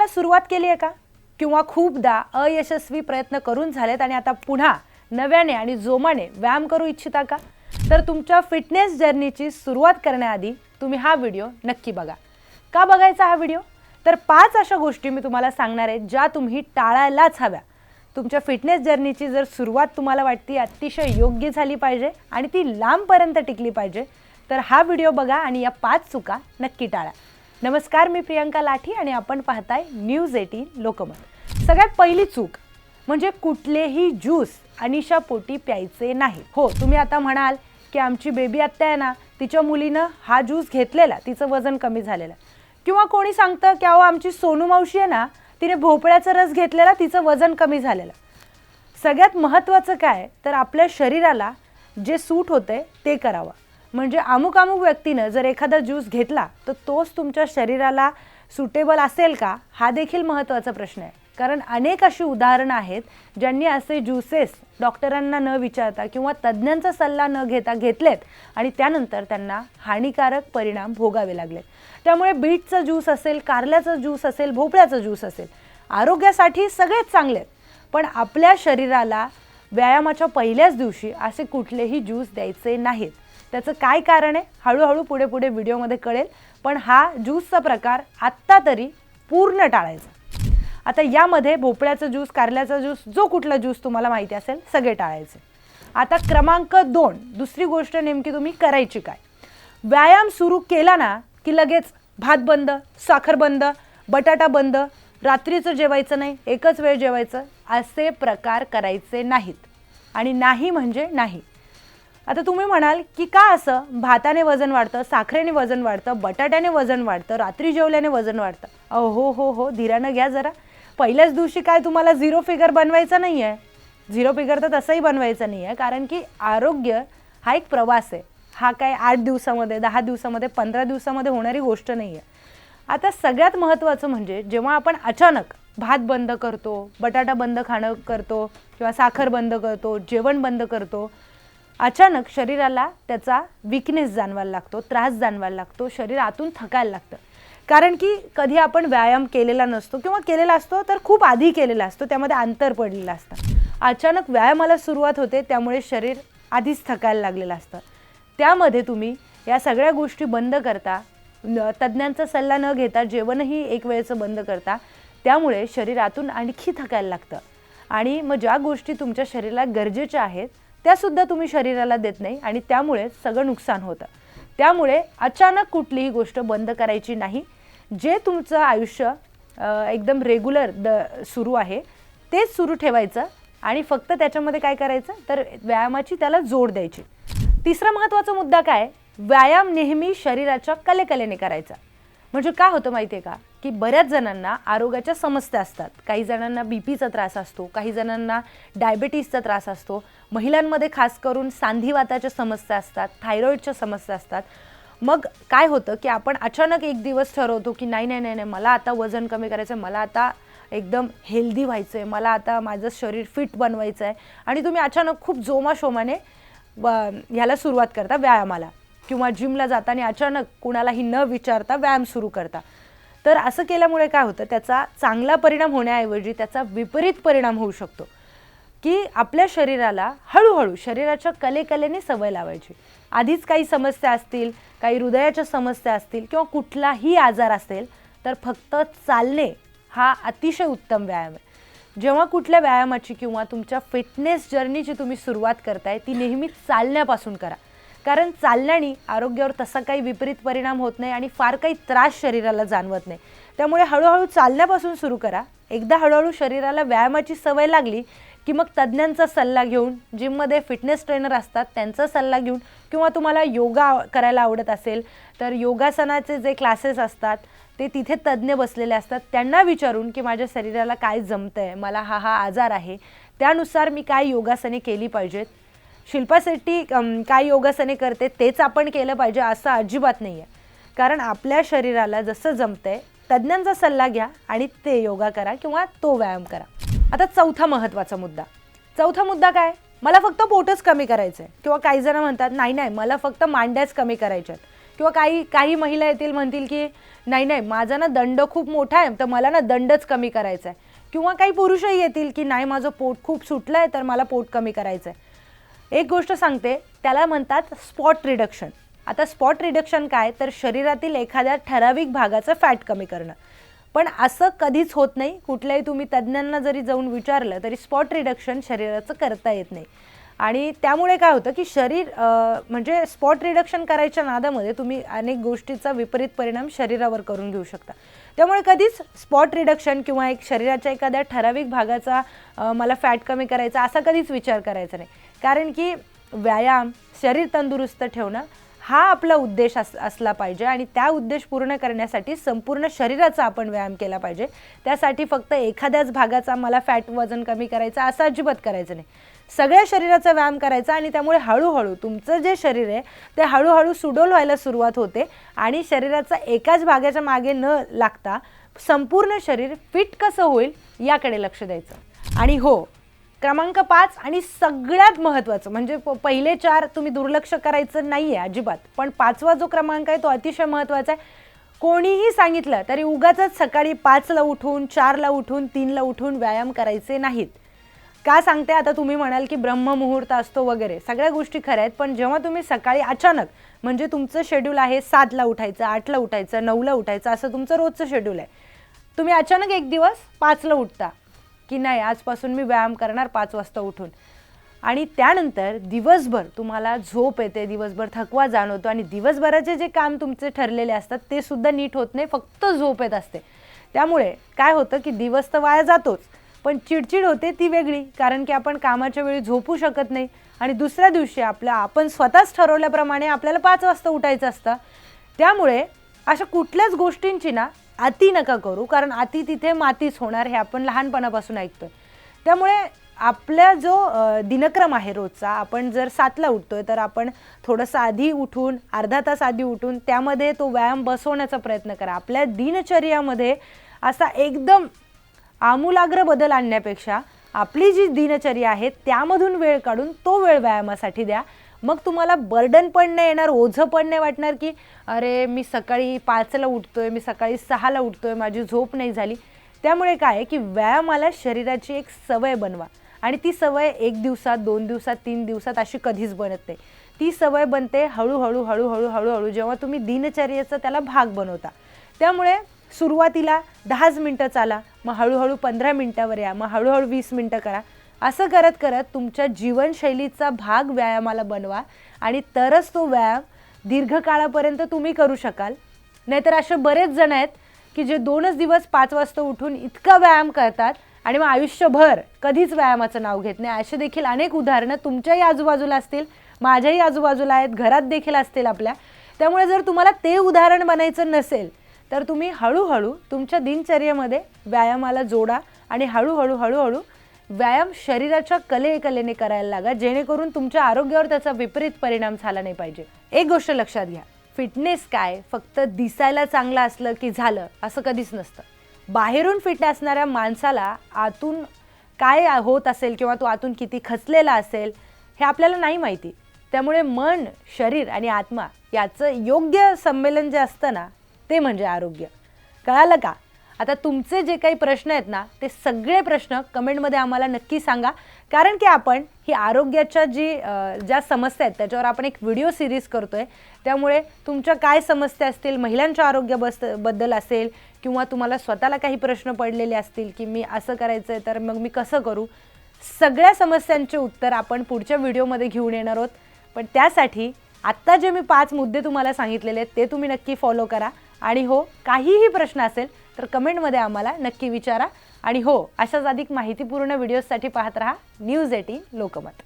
करायला सुरुवात केली आहे का? किंवा खूपदा अयशस्वी प्रयत्न करून झालेत आणि आता पुन्हा नव्याने आणि जोमाने व्यायाम करू इच्छिता का? तर तुमच्या फिटनेस जर्नीची सुरुवात करण्याआधी तुम्ही हा व्हिडिओ नक्की बघा. का बघायचा हा व्हिडिओ? तर पाच अशा गोष्टी मी तुम्हाला सांगणार आहे ज्या तुम्ही टाळायलाच हव्या. तुमच्या फिटनेस जर्नीची जर सुरुवात तुम्हाला वाटती अतिशय योग्य झाली पाहिजे आणि ती लांबपर्यंत टिकली पाहिजे तर हा व्हिडिओ बघा आणि या पाच चुका नक्की टाळा. नमस्कार मी प्रियंका लाठी आणि आपण पाहताय न्यूज एटीन लोकमत. सगळ्यात पहिली चूक म्हणजे कुठलेही ज्यूस अनिशा पोटी प्यायचे नाही. हो तुम्ही आता म्हणाल की आमची बेबी आत्या आहे ना तिच्या मुलीनं हा ज्यूस घेतलेला तिचं वजन कमी झालेलं. किंवा कोणी सांगतं की अहो आमची सोनू मावशी आहे ना तिने भोपळ्याचा रस घेतलेला तिचं वजन कमी झालेलं. सगळ्यात महत्त्वाचं काय? तर आपल्या शरीराला जे सूट होते ते करावं. म्हणजे अमुक अमुक व्यक्तीनं जर एखादा ज्यूस घेतला तर तोच तुमच्या शरीराला सुटेबल असेल का? हा देखील महत्त्वाचा प्रश्न आहे. कारण अनेक अशी उदाहरणं आहेत ज्यांनी असे ज्युसेस डॉक्टरांना न विचारता किंवा तज्ज्ञांचा सल्ला न घेता घेतलेत आणि त्यानंतर त्यांना हानिकारक परिणाम भोगावे लागले त्यामुळे बीटचा ज्यूस असेल कारल्याचा ज्यूस असेल भोपळ्याचा ज्यूस असेल आरोग्यासाठी सगळेच चांगले आहेत. पण आपल्या शरीराला व्यायामाच्या पहिल्याच दिवशी असे कुठलेही ज्यूस द्यायचे नाहीत. त्याचं काय कारण आहे हळूहळू पुढे पुढे व्हिडिओमध्ये कळेल. पण हा ज्यूसचा प्रकार आत्ता तरी पूर्ण टाळायचा. आता यामध्ये भोपळ्याचा ज्यूस कारल्याचा ज्यूस जो कुठला ज्यूस तुम्हाला माहिती असेल सगळे टाळायचे. आता क्रमांक दोन दुसरी गोष्ट नेमकी तुम्ही करायची काय? व्यायाम सुरू केला ना की लगेच भात बंद साखर बंद बटाटा बंद रात्रीचं जेवायचं नाही एकच वेळ जेवायचं असे प्रकार करायचे नाहीत. आणि नाही म्हणजे नाही. आता तुम्ही म्हणाल की का असं? भाताने वजन वाढतं साखरेने वजन वाढतं बटाट्याने वजन वाढतं रात्री जेवल्याने वजन वाढतं. अहो हो हो हो धीरानं घ्या जरा. पहिल्याच दिवशी काय तुम्हाला झिरो फिगर बनवायचं नाही आहे झिरो फिगर तर तसंही बनवायचं नाही आहे कारण की आरोग्य हा एक प्रवास आहे. हा काय आठ दिवसामध्ये दहा दिवसामध्ये पंधरा दिवसामध्ये होणारी गोष्ट नाही आहे आता सगळ्यात महत्त्वाचं म्हणजे जेव्हा आपण अचानक भात बंद करतो बटाटा बंद खाणं करतो किंवा साखर बंद करतो जेवण बंद करतो अचानक शरीराला त्याचा विकनेस जाणवायला लागतो त्रास जाणवायला लागतो शरीर आतून थकायला लागतं. कारण की कधी आपण व्यायाम केलेला नसतो किंवा केलेला असतो तर खूप आधी केलेला असतो त्यामध्ये अंतर पडलेलं असतं. अचानक व्यायामाला सुरुवात होते त्यामुळे शरीर आधीच थकायला लागलेलं असतं. त्यामध्ये तुम्ही या सगळ्या गोष्टी बंद करता तज्ज्ञांचा सल्ला न घेता जेवणही एक वेळेचं बंद करता त्यामुळे शरीरातून आणखी थकायला लागतं. आणि मग ज्या गोष्टी तुमच्या शरीराला गरजेच्या आहेत त्यासुद्धा तुम्ही शरीराला देत नाही आणि त्यामुळे सगळं नुकसान होतं. त्यामुळे अचानक कुठलीही गोष्ट बंद करायची नाही. जे तुमचं आयुष्य एकदम रेग्युलर द सुरू आहे तेच सुरू ठेवायचं आणि फक्त त्याच्यामध्ये काय करायचं? तर व्यायामाची त्याला जोड द्यायची. तिसरा महत्त्वाचा मुद्दा काय? व्यायाम नेहमी शरीराच्या कलेकलेने करायचा. म्हणजे काय होतं माहिती आहे का? की बऱ्याच जणांना आरोग्याच्या समस्या असतात. काही जणांना बी पीचा त्रास असतो काही जणांना डायबेटीसचा त्रास असतो. महिलांमध्ये खास करून सांधिवाताच्या समस्या असतात थायरॉईडच्या समस्या असतात. मग काय होतं की आपण अचानक एक दिवस ठरवतो की नाही नाही नाही नाही मला आता वजन कमी करायचं आहे मला आता एकदम हेल्दी व्हायचं आहे मला आता माझं शरीर फिट बनवायचं आहे आणि तुम्ही अचानक खूप जोमाशोमाने व- ह्याला सुरुवात करता व्यायामाला. किंवा जिमला जाताना अचानक कुणालाही न विचारता व्यायाम सुरू करता. तर असं केल्यामुळे काय होतं त्याचा चांगला परिणाम होण्याऐवजी त्याचा विपरीत परिणाम होऊ शकतो. की आपल्या शरीराला हळूहळू शरीराच्या कलेकलेने सवय लावायची. आधीच काही समस्या असतील काही हृदयाच्या समस्या असतील किंवा कुठलाही आजार असेल तर फक्त चालणे हा अतिशय उत्तम व्यायाम आहे. जेव्हा कुठल्या व्यायामाची किंवा तुमच्या फिटनेस जर्नीची तुम्ही सुरुवात करताय ती नेहमी चालण्यापासून करा. कारण चालण्याने आरोग्यावर तसा काही विपरीत परिणाम होत नाही आणि फार काही त्रास शरीराला जाणवत नाही. त्यामुळे हळूहळू चालण्यापासून सुरू करा. एकदा हळूहळू शरीराला व्यायामाची सवय लागली की मग तज्ज्ञांचा सल्ला घेऊन जिममध्ये फिटनेस ट्रेनर असतात त्यांचा सल्ला घेऊन किंवा तुम्हाला योगा करायला आवडत असेल तर योगासनाचे जे क्लासेस असतात ते तिथे तज्ज्ञ बसलेले असतात. त्यांना विचारून की माझ्या शरीराला काय जमतं आहे मला हा हा आजार आहे त्यानुसार मी काय योगासने केली पाहिजेत. शिल्पा शेट्टी काय योगासने करते तेच आपण केलं पाहिजे असं अजिबात नाही आहे कारण आपल्या शरीराला जसं जमतंय तज्ज्ञांचा सल्ला घ्या आणि ते योगा करा किंवा तो व्यायाम करा. आता चौथा महत्त्वाचा मुद्दा. चौथा मुद्दा काय? मला फक्त पोटच कमी करायचं आहे किंवा काही जण म्हणतात नाही नाही मला फक्त मांड्याच कमी करायच्या आहेत. किंवा काही काही महिला येतील म्हणतील की नाही नाही माझा ना दंड खूप मोठा आहे तर मला ना दंडच कमी करायचा आहे. किंवा काही पुरुषही येतील की नाही माझं पोट खूप सुटलं आहे तर मला पोट कमी करायचं आहे एक गोष्ट सांगते त्याला म्हणतात स्पॉट रिडक्शन आता स्पॉट रिडक्शन काय? तर शरीरातील एखाद्या ठराविक भागाचं फॅट कमी करणं. पण असं कधीच होत नाही. कुठल्याही तुम्ही तज्ज्ञांना जरी जाऊन विचारलं तरी स्पॉट रिडक्शन शरीराचं करता येत नाही. आणि त्यामुळे काय होतं की शरीर म्हणजे स्पॉट रिडक्शन करायच्या नादामध्ये तुम्ही अनेक गोष्टीचा विपरीत परिणाम शरीरावर करून घेऊ शकता. त्यामुळे कधीच स्पॉट रिडक्शन किंवा एक शरीराच्या एखाद्या ठराविक भागाचा मला फॅट कमी करायचा असा कधीच विचार करायचा नाही. कारण की व्यायाम शरीर तंदुरुस्त ठेवणं हा आपला उद्देश अस असला पाहिजे आणि त्या उद्देश पूर्ण करण्यासाठी संपूर्ण शरीराचा आपण व्यायाम केला पाहिजे. त्यासाठी फक्त एखाद्याच भागाचा मला फॅट वजन कमी करायचं असं अजिबात करायचं नाही. सगळ्या शरीराचा व्यायाम करायचा आणि त्यामुळे हळूहळू तुमचं जे शरीर आहे ते हळूहळू सुडोल व्हायला सुरुवात होते आणि शरीराचा एकाच भागाच्या मागे न लागता संपूर्ण शरीर फिट कसं होईल याकडे लक्ष द्यायचं. आणि हो क्रमांक पाच आणि सगळ्यात महत्त्वाचं म्हणजे प- पहिले चार तुम्ही दुर्लक्ष करायचं नाही आहे अजिबात पण पाचवा जो क्रमांक आहे तो अतिशय महत्त्वाचा आहे. कोणीही सांगितलं तरी उगाच सकाळी पाचला उठून चारला उठून तीनला उठून व्यायाम करायचे नाहीत. का सांगते? आता तुम्ही म्हणाल की ब्रह्ममुहूर्त असतो वगैरे. सगळ्या गोष्टी खऱ्या आहेत पण जेव्हा तुम्ही सकाळी अचानक म्हणजे तुमचं शेड्यूल आहे सातला उठायचं आठला उठायचं नऊला उठायचं असं तुमचं रोजचं शेड्यूल आहे. तुम्ही अचानक एक दिवस पाचला उठता की नाही आजपासून मी व्यायाम करणार पाच वाजता उठून. आणि त्यानंतर दिवसभर तुम्हाला झोप येते दिवसभर थकवा जाणवतो आणि दिवसभराचे जे काम तुमचे ठरलेले असतात ते सुद्धा नीट होत नाही फक्त झोप येत असते. त्यामुळे काय होतं की दिवस तर वाया जातोच. पण चिडचिड होते ती वेगळी कारण की आपण कामाच्या वेळी झोपू शकत नाही. आणि दुसऱ्या दिवशी आपल्या आपण स्वतःच ठरवल्याप्रमाणे आपल्याला पाच वाजता उठायचं असतं. त्यामुळे अशा कुठल्याच गोष्टींची ना अति नका करू कारण अति तिथे मातीच होणार हे आपण लहानपणापासून ऐकतो त्यामुळे आपला जो दिनक्रम आहे रोजचा आपण जर सातला उठतोय तर आपण थोडंसं आधी उठून अर्धा तास आधी उठून त्यामध्ये तो व्यायाम बसवण्याचा प्रयत्न करा. आपल्या दिनचर्यामध्ये असा एकदम आमूलाग्र बदल आणण्यापेक्षा आपली जी दिनचर्या आहे त्यामधून वेळ काढून तो वेळ व्यायामासाठी द्या. मग तुम्हाला बर्डन पण नाही येणार ओझं पण नाही वाटणार की अरे मी सकाळी पाचला उठतोय मी सकाळी सहाला उठतोय माझी झोप नाही झाली. त्यामुळे काय आहे की व्यायामाला शरीराची एक सवय बनवा. आणि ती सवय एक दिवसात दोन दिवसात तीन दिवसात अशी कधीच बनत नाही. ती सवय बनते हळूहळू हळूहळू हळूहळू जेव्हा तुम्ही दिनचर्येचा त्याला भाग बनवता. त्यामुळे सुरुवातीला दहाच मिनटं चाला मग हळूहळू पंधरा मिनटावर या मग हळूहळू वीस मिनटं करा. असं करत करत तुमच्या जीवनशैलीचा भाग व्यायामाला बनवा आणि तरच तो व्यायाम दीर्घकाळापर्यंत तुम्ही करू शकाल. नाहीतर असे बरेच जण आहेत की जे दोनच दिवस पाच वाजता उठून इतका व्यायाम करतात आणि मग आयुष्यभर कधीच व्यायामाचं नाव घेत नाही. असे देखील अनेक उदाहरणं तुमच्याही आजूबाजूला असतील माझ्याही आजूबाजूला आहेत घरात देखील असतील आपल्या. त्यामुळे जर तुम्हाला ते उदाहरण बनायचं नसेल तर तुम्ही हळूहळू तुमच्या दिनचर्येमध्ये व्यायामाला जोडा आणि हळूहळू हळूहळू व्यायाम शरीराच्या कले कलेने करायला लागा जेणेकरून तुमच्या आरोग्यावर त्याचा विपरीत परिणाम झाला नाही पाहिजे. एक गोष्ट लक्षात घ्या. फिटनेस काय? फक्त दिसायला चांगलं असलं की झालं असं कधीच नसतं. बाहेरून फिट असणाऱ्या माणसाला आतून काय होत असेल किंवा तो आतून किती खचलेला असेल हे आपल्याला नाही माहिती. त्यामुळे मन शरीर आणि आत्मा याचं योग्य संमेलन जे असतं ना ते म्हणजे आरोग्य. कळालं का? आता तुमचे जे काही प्रश्न आहेत ना ते सगळे प्रश्न कमेंटमध्ये आम्हाला नक्की सांगा. कारण की आपण ही आरोग्याच्या जी ज्या समस्या आहेत त्याच्यावर आपण एक व्हिडिओ सिरीज करतो आहे त्यामुळे तुमच्या काय समस्या असतील महिलांच्या आरोग्याबसबद्दल असेल किंवा तुम्हाला स्वतःला काही प्रश्न पडलेले असतील की मी असं करायचं आहे तर मग मी कसं करू? सगळ्या समस्यांचे उत्तर आपण पुढच्या व्हिडिओमध्ये घेऊन येणार आहोत. पण त्यासाठी आत्ता जे मी पाच मुद्दे तुम्हाला सांगितलेले आहेत ते तुम्ही नक्की फॉलो करा. आणि हो काहीही प्रश्न असेल तर कमेंटमध्ये आम्हाला नक्की विचारा. आणि हो अशाच अधिक माहितीपूर्ण व्हिडिओजसाठी पाहत राहा न्यूज एटीन लोकमत.